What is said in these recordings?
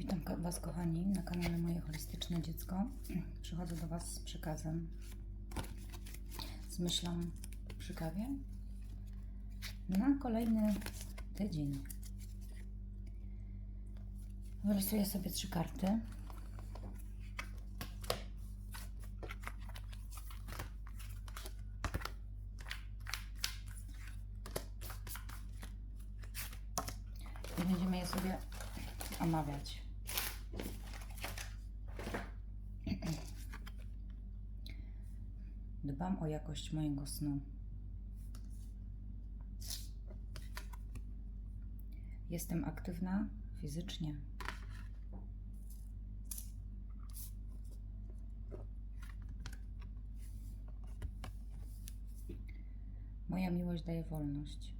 Witam Was, kochani, na kanale Moje Holistyczne Dziecko. Przychodzę do Was z przekazem, z myślą przy kawie na kolejny tydzień. Wylosuję sobie trzy karty. I będziemy je sobie omawiać. Dbam o jakość mojego snu. Jestem aktywna fizycznie. Moja miłość daje wolność.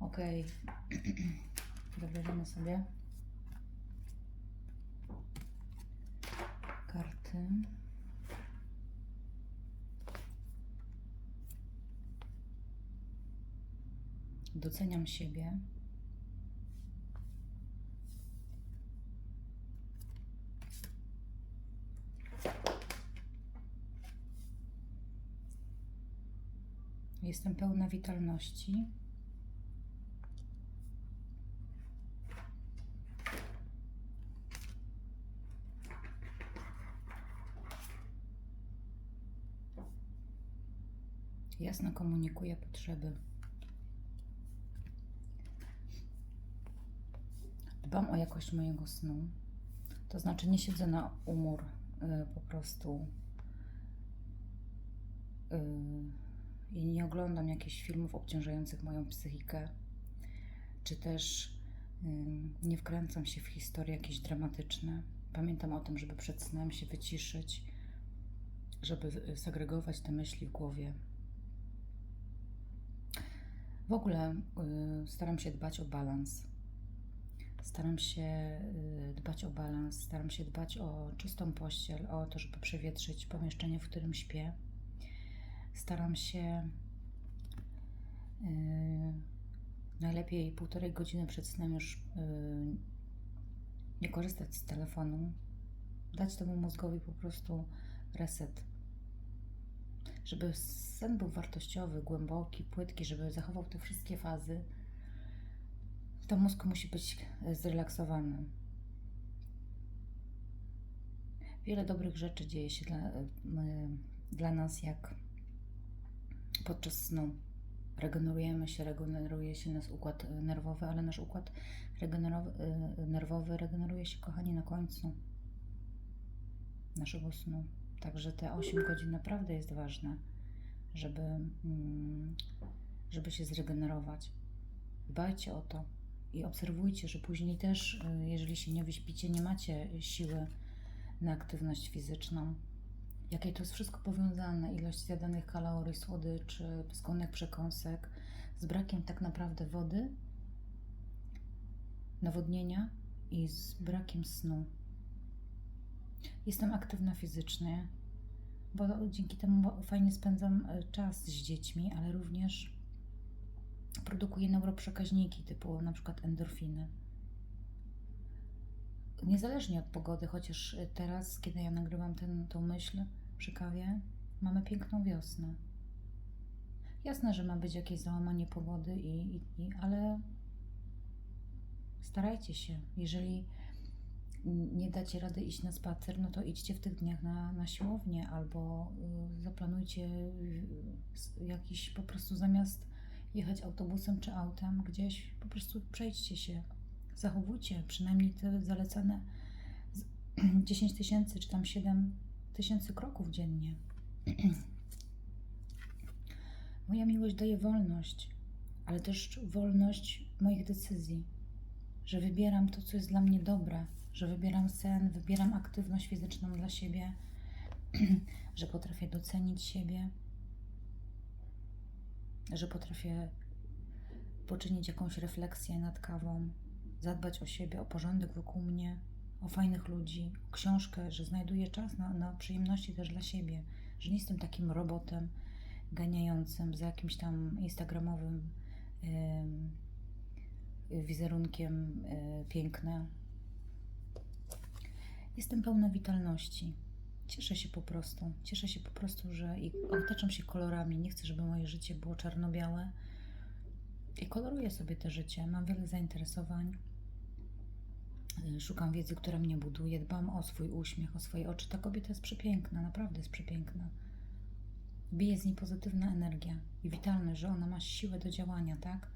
Ok. Dobierzemy sobie Doceniam siebie. Jestem pełna witalności. Jasno komunikuję potrzeby. Dbam o jakość mojego snu. To znaczy nie siedzę na umór y, po prostu y, i nie oglądam jakichś filmów obciążających moją psychikę, czy też y, nie wkręcam się w historie jakieś dramatyczne. Pamiętam o tym, żeby przed snem się wyciszyć, żeby segregować te myśli w głowie. W ogóle y, staram się dbać o balans. Staram się y, dbać o balans, staram się dbać o czystą pościel, o to, żeby przewietrzyć pomieszczenie, w którym śpię. Staram się y, najlepiej półtorej godziny przed snem już y, nie korzystać z telefonu, dać temu mózgowi po prostu reset, żeby sen był wartościowy, głęboki, płytki, żeby zachował te wszystkie fazy, to mózg musi być e, zrelaksowany. Wiele dobrych rzeczy dzieje się dla, e, dla nas, jak podczas snu. Regenerujemy się, regeneruje się nasz układ e, nerwowy, ale nasz układ regenerowy, e, nerwowy regeneruje się, kochani, na końcu naszego snu. Także te 8 godzin naprawdę jest ważne, żeby, mm, żeby się zregenerować. Dbajcie o to i obserwujcie, że później też, y, jeżeli się nie wyśpicie, nie macie siły na aktywność fizyczną. Jakie to jest wszystko powiązane, ilość zjadanych kalorii, słodyczy, składnych przekąsek, z brakiem tak naprawdę wody, nawodnienia i z brakiem snu. Jestem aktywna fizycznie, bo dzięki temu fajnie spędzam y, czas z dziećmi, ale również produkuje neuroprzekaźniki typu na przykład endorfiny. Niezależnie od pogody, chociaż teraz, kiedy ja nagrywam ten, tą myśl przy kawie, mamy piękną wiosnę. Jasne, że ma być jakieś załamanie pogody, i, i, i, ale starajcie się. Jeżeli nie dacie rady iść na spacer, no to idźcie w tych dniach na, na siłownię albo y, zaplanujcie y, jakiś po prostu zamiast jechać autobusem czy autem gdzieś, po prostu przejdźcie się, zachowujcie przynajmniej te zalecane z- 10 tysięcy czy tam 7 tysięcy kroków dziennie. Moja miłość daje wolność, ale też wolność moich decyzji, że wybieram to, co jest dla mnie dobre, że wybieram sen, wybieram aktywność fizyczną dla siebie, że potrafię docenić siebie, że potrafię poczynić jakąś refleksję nad kawą, zadbać o siebie, o porządek wokół mnie, o fajnych ludzi, o książkę, że znajduję czas na, na przyjemności też dla siebie, że nie jestem takim robotem ganiającym za jakimś tam instagramowym em, y, wizerunkiem y, piękne. Jestem pełna witalności. Cieszę się po prostu. Cieszę się po prostu, że i otaczam się kolorami. Nie chcę, żeby moje życie było czarno-białe. I koloruję sobie te życie. Mam wiele zainteresowań. Y, Szukam wiedzy, która mnie buduje. Dbam o swój uśmiech, o swoje oczy. Ta kobieta jest przepiękna, naprawdę jest przepiękna. Bije z niej pozytywna energia i witalność, że ona ma siłę do działania, tak?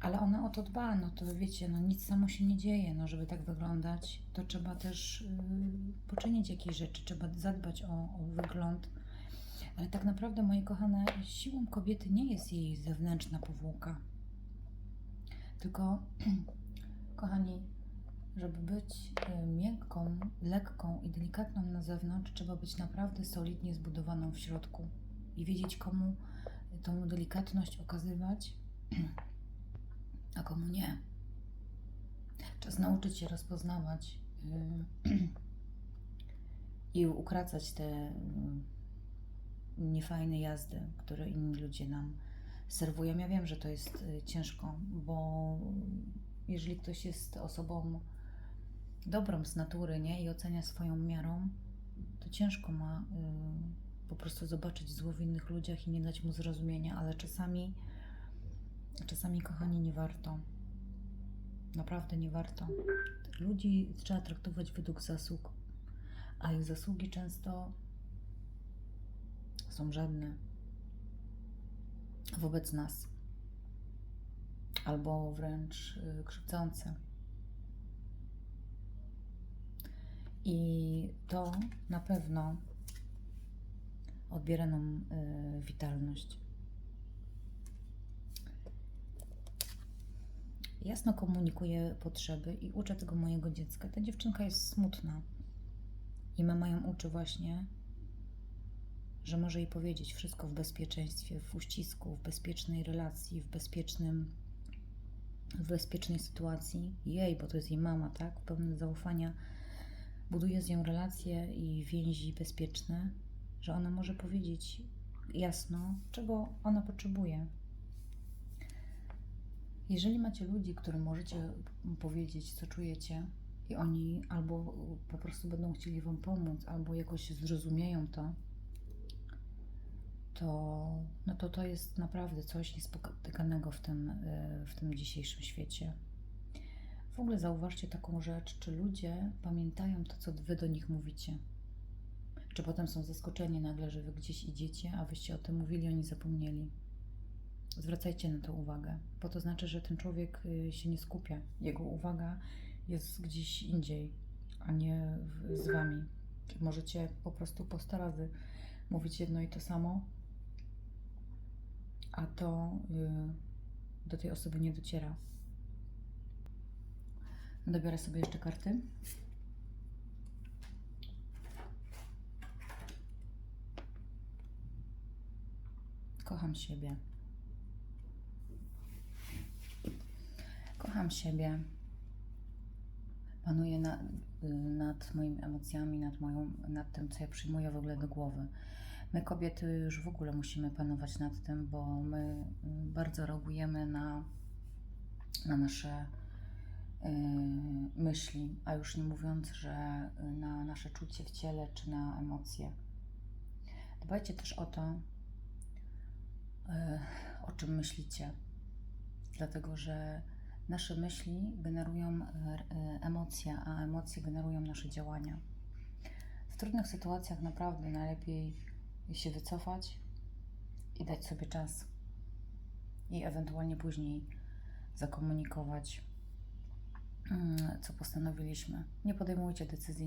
Ale ona o to dba, no to wiecie, no nic samo się nie dzieje, no żeby tak wyglądać, to trzeba też yy, poczynić jakieś rzeczy, trzeba zadbać o, o wygląd. Ale tak naprawdę, moje kochane, siłą kobiety nie jest jej zewnętrzna powłoka. Tylko, kochani, żeby być y, miękką, lekką i delikatną na zewnątrz, trzeba być naprawdę solidnie zbudowaną w środku i wiedzieć, komu tą delikatność okazywać, a komu nie. Czas nauczyć się rozpoznawać y, i ukracać te y, niefajne jazdy, które inni ludzie nam serwują. Ja wiem, że to jest y, ciężko, bo jeżeli ktoś jest osobą dobrą z natury, nie, i ocenia swoją miarą, to ciężko ma y, po prostu zobaczyć zło w innych ludziach i nie dać mu zrozumienia, ale czasami, czasami, kochani, nie warto. Naprawdę nie warto. Ludzi trzeba traktować według zasług, a ich zasługi często są żadne wobec nas, albo wręcz y, krzywdzące. I to na pewno odbiera nam y, witalność. Jasno komunikuję potrzeby i uczę tego mojego dziecka. Ta dziewczynka jest smutna i mama ją uczy właśnie, że może jej powiedzieć wszystko w bezpieczeństwie, w uścisku, w bezpiecznej relacji, w bezpiecznym, w bezpiecznej sytuacji. Jej, bo to jest jej mama, tak? Pełne zaufania buduje z nią relacje i więzi bezpieczne, że ona może powiedzieć jasno, czego ona potrzebuje. Jeżeli macie ludzi, którym możecie powiedzieć, co czujecie, i oni albo po prostu będą chcieli Wam pomóc, albo jakoś zrozumieją to, to, no to to jest naprawdę coś niespotykanego w tym, y, w tym dzisiejszym świecie. W ogóle zauważcie taką rzecz, czy ludzie pamiętają to, co wy do nich mówicie. Czy potem są zaskoczeni nagle, że wy gdzieś idziecie, a wyście o tym mówili, oni zapomnieli. Zwracajcie na to uwagę, bo to znaczy, że ten człowiek y, się nie skupia. Jego uwaga jest gdzieś indziej, a nie w, z wami. Możecie po prostu po 100 razy mówić jedno i to samo, a to y, do tej osoby nie dociera. Dobiorę sobie jeszcze karty. Kocham siebie. Kocham siebie. Panuję na, nad moimi emocjami, nad, moją, nad tym, co ja przyjmuję w ogóle do głowy. My, kobiety, już w ogóle musimy panować nad tym, bo my bardzo reagujemy na, na nasze y, myśli, a już nie mówiąc, że na nasze czucie w ciele czy na emocje. Dbajcie też o to, y, o czym myślicie, dlatego że nasze myśli generują y, emocje, a emocje generują nasze działania. W trudnych sytuacjach naprawdę najlepiej się wycofać i dać sobie czas i ewentualnie później zakomunikować Mm, co postanowiliśmy. Nie podejmujcie decyzji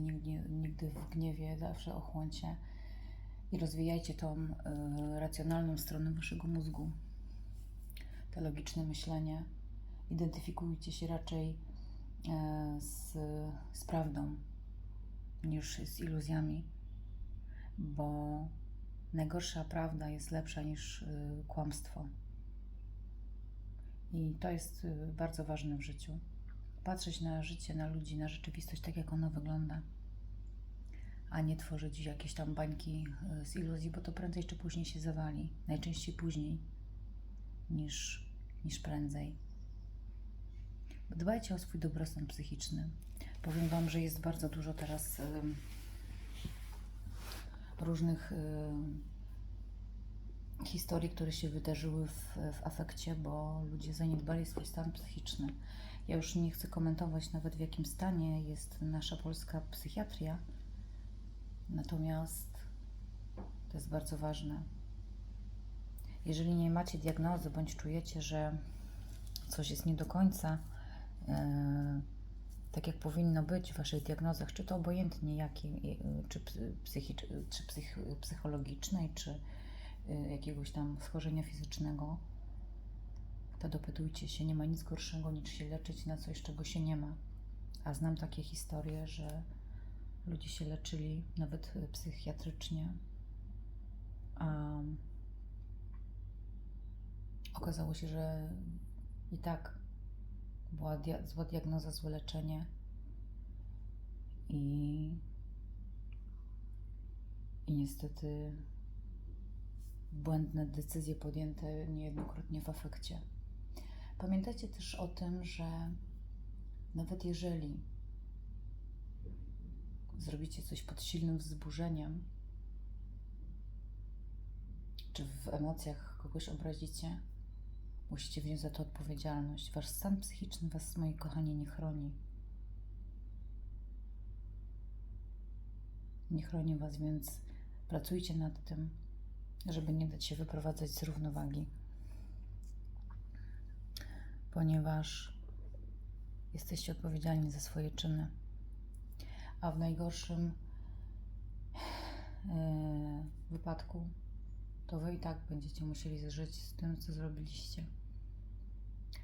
nigdy, w gniewie, zawsze ochłoncie i rozwijajcie tą y, racjonalną stronę waszego mózgu, to logiczne myślenie. Identyfikujcie się raczej y, z, z prawdą niż z iluzjami, bo najgorsza prawda jest lepsza niż y, kłamstwo. I to jest bardzo ważne w życiu patrzeć na życie, na ludzi, na rzeczywistość tak, jak ona wygląda, a nie tworzyć jakieś tam bańki e, z iluzji, bo to prędzej czy później się zawali. Najczęściej później, niż, niż prędzej. Dbajcie o swój dobrostan psychiczny. Powiem Wam, że jest bardzo dużo teraz różnych historii, które się wydarzyły w, w afekcie, bo ludzie zaniedbali swój stan psychiczny. Ja już nie chcę komentować nawet w jakim stanie jest nasza polska psychiatria, natomiast to jest bardzo ważne. Jeżeli nie macie diagnozy, bądź czujecie, że coś jest nie do końca tak, jak powinno być w Waszych diagnozach, czy to obojętnie jakiej, e, czy, psychicz, czy psych, psychologicznej, czy e, jakiegoś tam schorzenia fizycznego, to dopytujcie się. Nie ma nic gorszego niż się leczyć na coś, czego się nie ma. A znam takie historie, że ludzie się leczyli nawet e, psychiatrycznie, a okazało się, że i tak była dia- zła diagnoza, złe leczenie i, i niestety błędne decyzje podjęte niejednokrotnie w afekcie. Pamiętajcie też o tym, że nawet jeżeli zrobicie coś pod silnym wzburzeniem, czy w emocjach kogoś obrazicie, musicie wziąć za to odpowiedzialność. Wasz stan psychiczny Was, moi kochani, nie chroni. Nie chroni Was, więc pracujcie nad tym, żeby nie dać się wyprowadzać z równowagi. Ponieważ jesteście odpowiedzialni za swoje czyny. A w najgorszym e, wypadku to wy i tak będziecie musieli żyć z tym, co zrobiliście.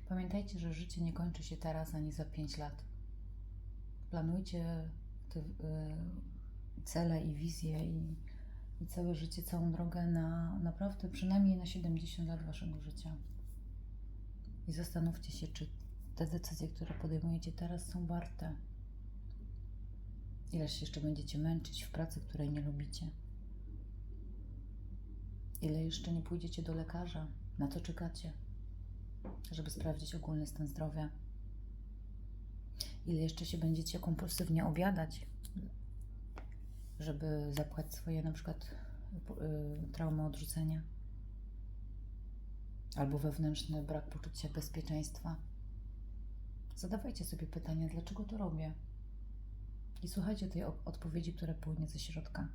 Pamiętajcie, że życie nie kończy się teraz ani za 5 lat. Planujcie te y, cele i wizje i, i całe życie, całą drogę na naprawdę przynajmniej na 70 lat waszego życia. I zastanówcie się, czy te decyzje, które podejmujecie teraz, są warte. Ileż jeszcze będziecie męczyć w pracy, której nie lubicie. Ile jeszcze nie pójdziecie do lekarza? Na co czekacie? Żeby sprawdzić ogólny stan zdrowia? Ile jeszcze się będziecie kompulsywnie obiadać? Żeby zapłać swoje na przykład y, traumy odrzucenia? Albo wewnętrzny brak poczucia bezpieczeństwa? Zadawajcie sobie pytanie, dlaczego to robię? I słuchajcie tej odpowiedzi, która płynie ze środka.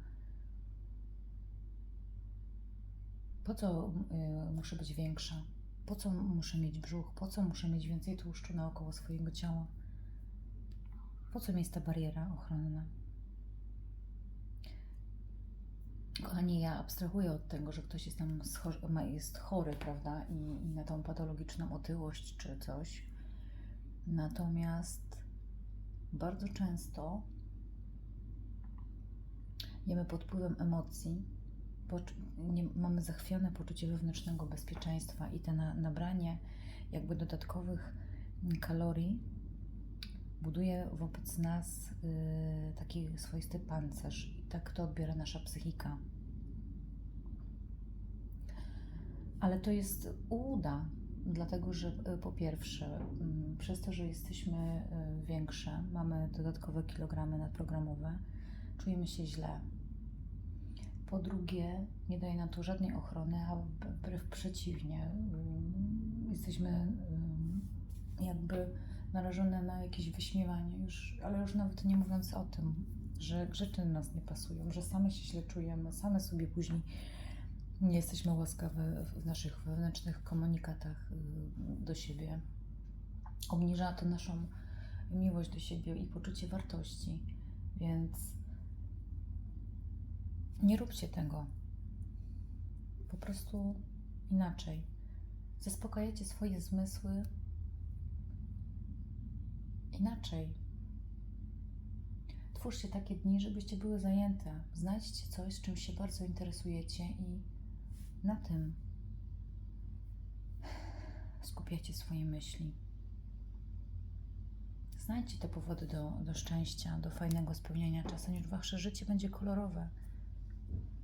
Po co y, muszę być większa? Po co muszę mieć brzuch? Po co muszę mieć więcej tłuszczu naokoło swojego ciała? Po co mi jest ta bariera ochronna? Kochani, ja abstrahuję od tego, że ktoś jest tam jest chory, prawda, I, i na tą patologiczną otyłość czy coś. Natomiast bardzo często jemy pod wpływem emocji, nie, mamy zachwiane poczucie wewnętrznego bezpieczeństwa i te na, nabranie jakby dodatkowych kalorii buduje wobec nas y, taki swoisty pancerz i tak to odbiera nasza psychika. Ale to jest ułuda, dlatego że y, po pierwsze, mm, przez to, że jesteśmy y, większe, mamy dodatkowe kilogramy nadprogramowe, czujemy się źle. Po drugie, nie daje nam to żadnej ochrony, a wbrew przeciwnie, ym, jesteśmy ym, jakby narażone na jakieś wyśmiewanie, już, ale już nawet nie mówiąc o tym, że rzeczy nas nie pasują, że same się źle czujemy, same sobie później nie jesteśmy łaskawe w naszych wewnętrznych komunikatach y, do siebie. Obniża to naszą miłość do siebie i poczucie wartości, więc nie róbcie tego. Po prostu inaczej. Zaspokajajcie swoje zmysły inaczej. Twórzcie takie dni, żebyście były zajęte. Znajdźcie coś, czym się bardzo interesujecie i na tym skupiacie swoje myśli. Znajdźcie te powody do, do szczęścia, do fajnego spełnienia czasu, niż wasze życie będzie kolorowe.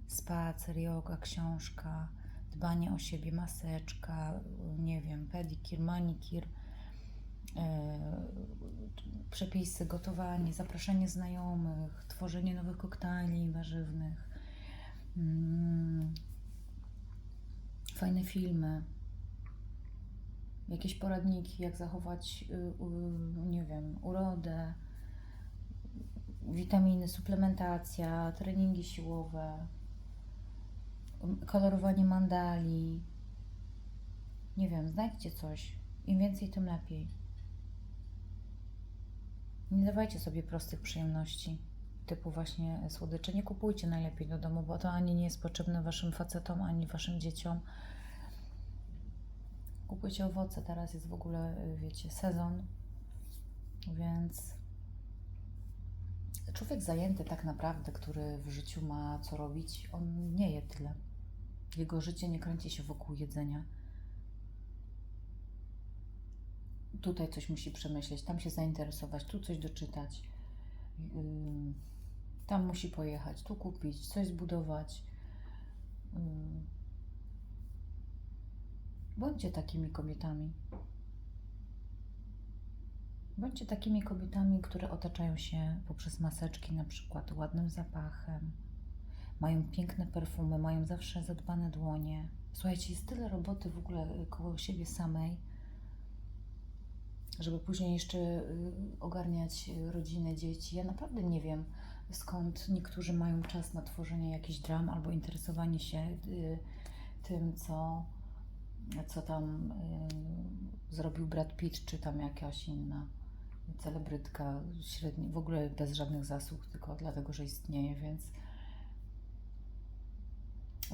Spacer, yoga, książka, dbanie o siebie, maseczka, nie wiem, pedikir, manikir, e, przepisy, gotowanie, zapraszanie znajomych, tworzenie nowych koktajli warzywnych, mm, fajne filmy, jakieś poradniki, jak zachować, y, u- nie wiem, urodę, witaminy, suplementacja, treningi siłowe, kolorowanie mandali. Nie wiem, znajdźcie coś. Im więcej, tym lepiej. Nie dawajcie sobie prostych przyjemności, typu właśnie słodycze. Nie kupujcie najlepiej do domu, bo to ani nie jest potrzebne waszym facetom, ani waszym dzieciom. Kupujcie owoce, teraz jest w ogóle, y, wiecie, sezon, więc człowiek zajęty tak naprawdę, który w życiu ma co robić, on nie je tyle. Jego życie nie kręci się wokół jedzenia. Tutaj coś musi przemyśleć, tam się zainteresować, tu coś doczytać. Tam musi pojechać, tu kupić, coś zbudować. Bądźcie takimi kobietami. Bądźcie takimi kobietami, które otaczają się poprzez maseczki, na przykład ładnym zapachem, mają piękne perfumy, mają zawsze zadbane dłonie. Słuchajcie, jest tyle roboty w ogóle y, koło siebie samej, żeby później jeszcze y, ogarniać y, rodzinę, dzieci. Ja naprawdę nie wiem, skąd niektórzy mają czas na tworzenie jakichś dram albo interesowanie się tym, co, co tam zrobił Brad Pitt, czy tam jakaś inna celebrytka, średni, w ogóle bez żadnych zasług, tylko dlatego, że istnieje, więc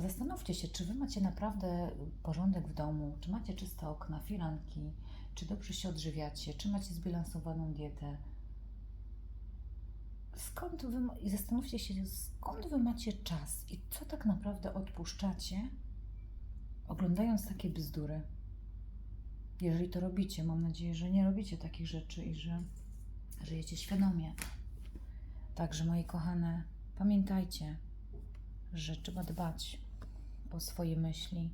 zastanówcie się, czy wy macie naprawdę porządek w domu, czy macie czyste okna, firanki, czy dobrze się odżywiacie, czy macie zbilansowaną dietę. Skąd wy, i zastanówcie się, skąd wy macie czas i co tak naprawdę odpuszczacie, oglądając takie bzdury. Jeżeli to robicie, mam nadzieję, że nie robicie takich rzeczy i że żyjecie świadomie. Także, moi kochane, pamiętajcie, że trzeba dbać o swoje myśli,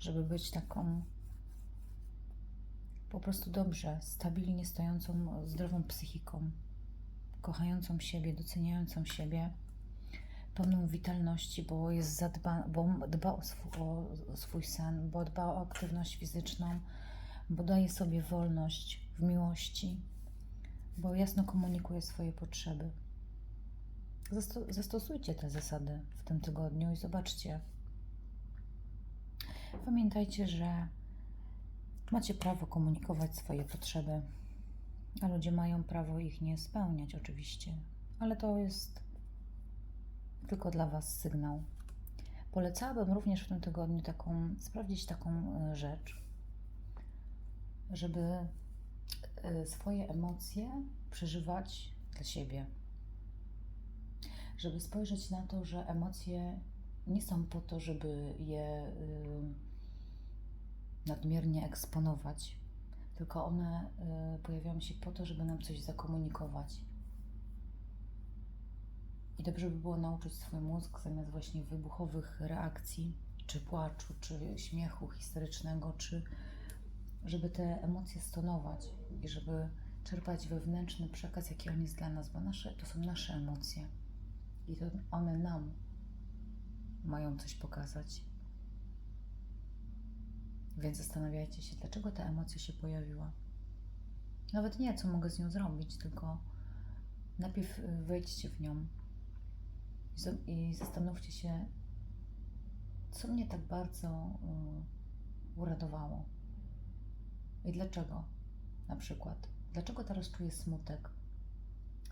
żeby być taką po prostu dobrze, stabilnie stojącą, zdrową psychiką, kochającą siebie, doceniającą siebie, pełną witalności, bo jest zadba, bo dba o swój, o swój sen, bo dba o aktywność fizyczną, bo daje sobie wolność w miłości, bo jasno komunikuje swoje potrzeby. Zasto- zastosujcie te zasady w tym tygodniu i zobaczcie. Pamiętajcie, że macie prawo komunikować swoje potrzeby, a ludzie mają prawo ich nie spełniać, oczywiście, ale to jest tylko dla Was sygnał. Polecałabym również w tym tygodniu taką, sprawdzić taką e, rzecz, żeby e, swoje emocje przeżywać dla siebie. Żeby spojrzeć na to, że emocje nie są po to, żeby je y, nadmiernie eksponować, tylko one y, pojawiają się po to, żeby nam coś zakomunikować. I dobrze by było nauczyć swój mózg zamiast właśnie wybuchowych reakcji, czy płaczu, czy śmiechu historycznego, czy żeby te emocje stonować i żeby czerpać wewnętrzny przekaz, jaki on jest dla nas, bo nasze, to są nasze emocje i to one nam mają coś pokazać. Więc zastanawiajcie się, dlaczego ta emocja się pojawiła. Nawet nie, co mogę z nią zrobić, tylko najpierw y, wejdźcie w nią i za- i zastanówcie się, co mnie tak bardzo y, uradowało i dlaczego na przykład. Dlaczego teraz czuję smutek?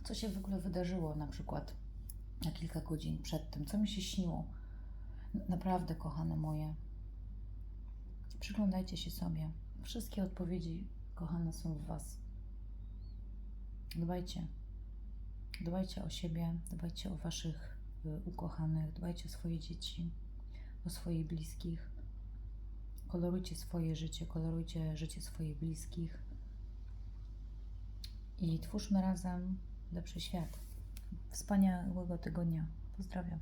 Co się w ogóle wydarzyło na przykład na kilka godzin przed tym? Co mi się śniło? Naprawdę, kochane moje, przyglądajcie się sobie. Wszystkie odpowiedzi, kochane, są w Was. Dbajcie. Dbajcie o siebie, dbajcie o Waszych y, ukochanych, dbajcie o swoje dzieci, o swoich bliskich. Kolorujcie swoje życie, kolorujcie życie swoich bliskich i twórzmy razem lepszy świat. Wspaniałego tygodnia. Pozdrawiam.